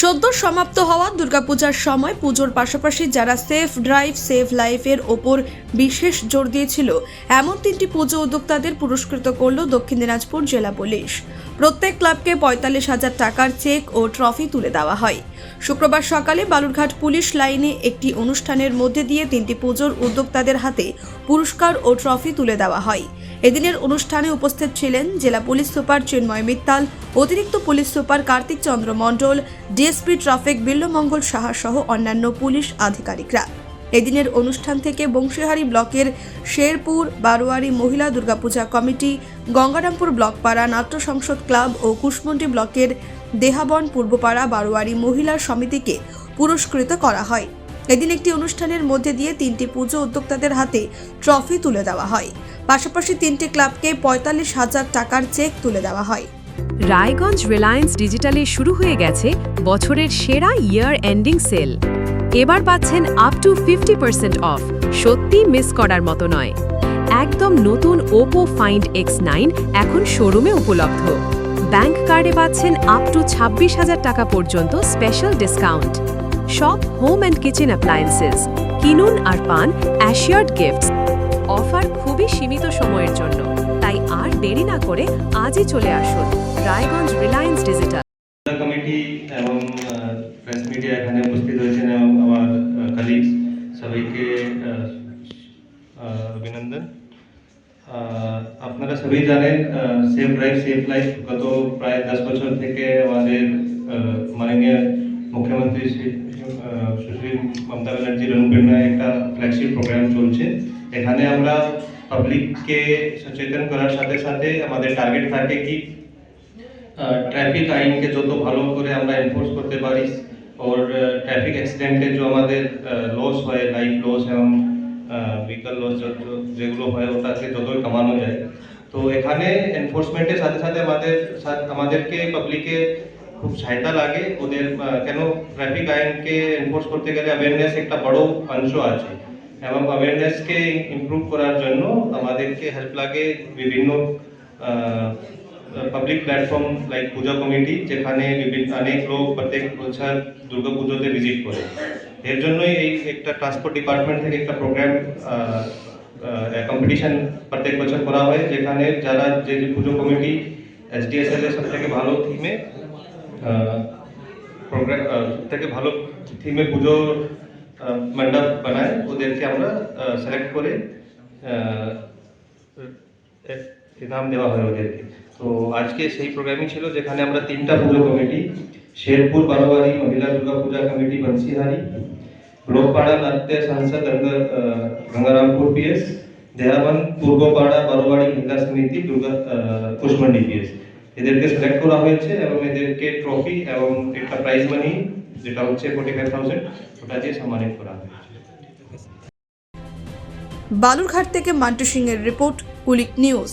সদ্য সমাপ্ত হওয়া দুর্গাপূজার সময় পুজোর পাশাপাশি যারা সেফ ড্রাইভ সেভ লাইফের ওপর বিশেষ জোর দিয়েছিল, এমন তিনটি পুজো উদ্যোক্তাদের পুরস্কৃত করল দক্ষিণ দিনাজপুর জেলা পুলিশ। প্রত্যেক ক্লাবকে পঁয়তাল্লিশ হাজার টাকার চেক ও ট্রফি তুলে দেওয়া হয়। শুক্রবার সকালে বালুরঘাট পুলিশ লাইনে একটি অনুষ্ঠানের মধ্যে দিয়ে তিনটি পুজোর উদ্যোক্তাদের হাতে পুরস্কার ও ট্রফি তুলে দেওয়া হয়। এদিনের অনুষ্ঠানে উপস্থিত ছিলেন জেলা পুলিশ সুপার চিন্ময় মিত্তাল, অতিরিক্ত police super Kartik Chandra Mondal, DSP traffic Bilwamangal Saha সহ অন্যান্য পুলিশ আধিকারিকরা। এদিনের অনুষ্ঠান থেকে বংশীহারি ব্লকের শেরপুর, বারোয়ারি মহিলা দুর্গাপূজা কমিটি, গঙ্গারামপুর ব্লকপাড়া নাট্য সংসদ ক্লাব ও কুশমন্ডি ব্লকের দেহাবন পূর্বপাড়া বারোয়ারি মহিলা সমিতিকে পুরস্কৃত করা হয়। এদিন একটি অনুষ্ঠানের মধ্যে দিয়ে তিনটি পুজো উদ্যোক্তাদের হাতে ট্রফি তুলে দেওয়া হয়। পাশাপাশি তিনটি ক্লাবকে পঁয়তাল্লিশ হাজার টাকার চেক তুলে দেওয়া হয়। রায়গঞ্জ রিলায়েন্স ডিজিটালে শুরু হয়ে গেছে বছরের সেরা ইয়ার এন্ডিং সেল। এবার পাচ্ছেন up to fifty percent off সত্যি মিস করার মতো নয়। একদম নতুন ওপো ফাইন্ড এক্স নাইন এখন শোরুমে উপলব্ধ। ব্যাংক কার্ডে পাচ্ছেন আপ টু ছাব্বিশ হাজার টাকা পর্যন্ত স্পেশাল ডিসকাউন্ট সব হোম অ্যান্ড কিচেন অ্যাপ্লায়েন্সেস কিনুন আর পান অ্যাশিয়ার্ড গিফটস অফার খুবই সীমিত সময়ের জন্য, তাই আর দেরি না করে আজই চলে আসুন রায়গঞ্জ রিলায়েন্স ডিজিটাল কমিটি এবং প্রেস মিডিয়া এখানে উপস্থিত হয়েছেন এবং আমার কালিগস সবাইকে অভিনন্দন। আপনারা সবাই জানেন সেফ ড্রাইভ সেফ লাইফ গত প্রায় দশ বছর থেকে আমাদের মাননীয় মুখ্যমন্ত্রী শ্রী সুশ্রী মমতা ব্যানার্জির অনুপ্রেরণায় একটা ফ্ল্যাগশিপ প্রোগ্রাম চলছে। এখানে আমরা পাবলিককে সচেতন করার সাথে সাথে আমাদের টার্গেট থাকে কি ট্রাফিক আইনকে যত ভালো করে আমরা এনফোর্স করতে পারি ওর ট্রাফিক অ্যাক্সিডেন্টে যে আমাদের লস হয় লাইফ লস এবং ভেহিকল লস যেগুলো হয় ওটাকে যতই কমানো যায়। তো এখানে এনফোর্সমেন্টের সাথে সাথে আমাদের, সাথ- আমাদেরকে পাবলিকে খুব সহায়তা লাগে। ওদের কেন ট্রাফিক আইনকে এনফোর্স করতে গেলে অ্যাওয়ারনেস একটা বড় অংশ আছে। এবং অ্যাওয়ারনেসকে ইমপ্রুভ করার জন্য আমাদেরকে হেল্প লাগে বিভিন্ন পাবলিক প্ল্যাটফর্ম লাইক পূজা কমিটি, যেখানে বিভিন্ন অনেক লোক প্রত্যেক বছর দুর্গা পুজোতে ভিজিট করে। এর জন্যই এই একটা ট্রান্সপোর্ট ডিপার্টমেন্ট থেকে একটা প্রোগ্রাম কম্পিটিশন প্রত্যেক বছর করা হয়, যেখানে যারা যে পুজো কমিটি এসডিএসএল এর সব থেকে ভালো থিমে প্রোগ্রাম থেকে ভালো থিমে পুজো আহ, মণ্ডপ বানায় ওদেরকে আমরা সিলেক্ট করে আহ, এ- ইনাম দেওয়া হয় ওদেরকে। তো আজকে সেই প্রোগ্রামই ছিল যেখানে আমরা তিনটা পুজো কমিটি শেরপুর বারোয়ারি মহিলা দুর্গা পূজা কমিটি বংশীহারি ব্লকপাড়া নাট্য সংসদ গঙ্গা আহ, গঙ্গারামপুর পিএস দেহাবন পূর্বপাড়া বারোয়ারি মহিলা সমিতি দুর্গা আহ, কুশমন্ডি পিএস এদেরকে সিলেক্ট করা হয়েছে এবং এদেরকে ট্রফি এবং একটা প্রাইজ মানি যেটা হচ্ছে ফোর্টি ফাইভ থাউজেন্ড ওটা দিয়ে সম্মানিত করা হয়েছে। বালুরঘাট থেকে মান্টু সিং এর রিপোর্ট কুলিক নিউজ।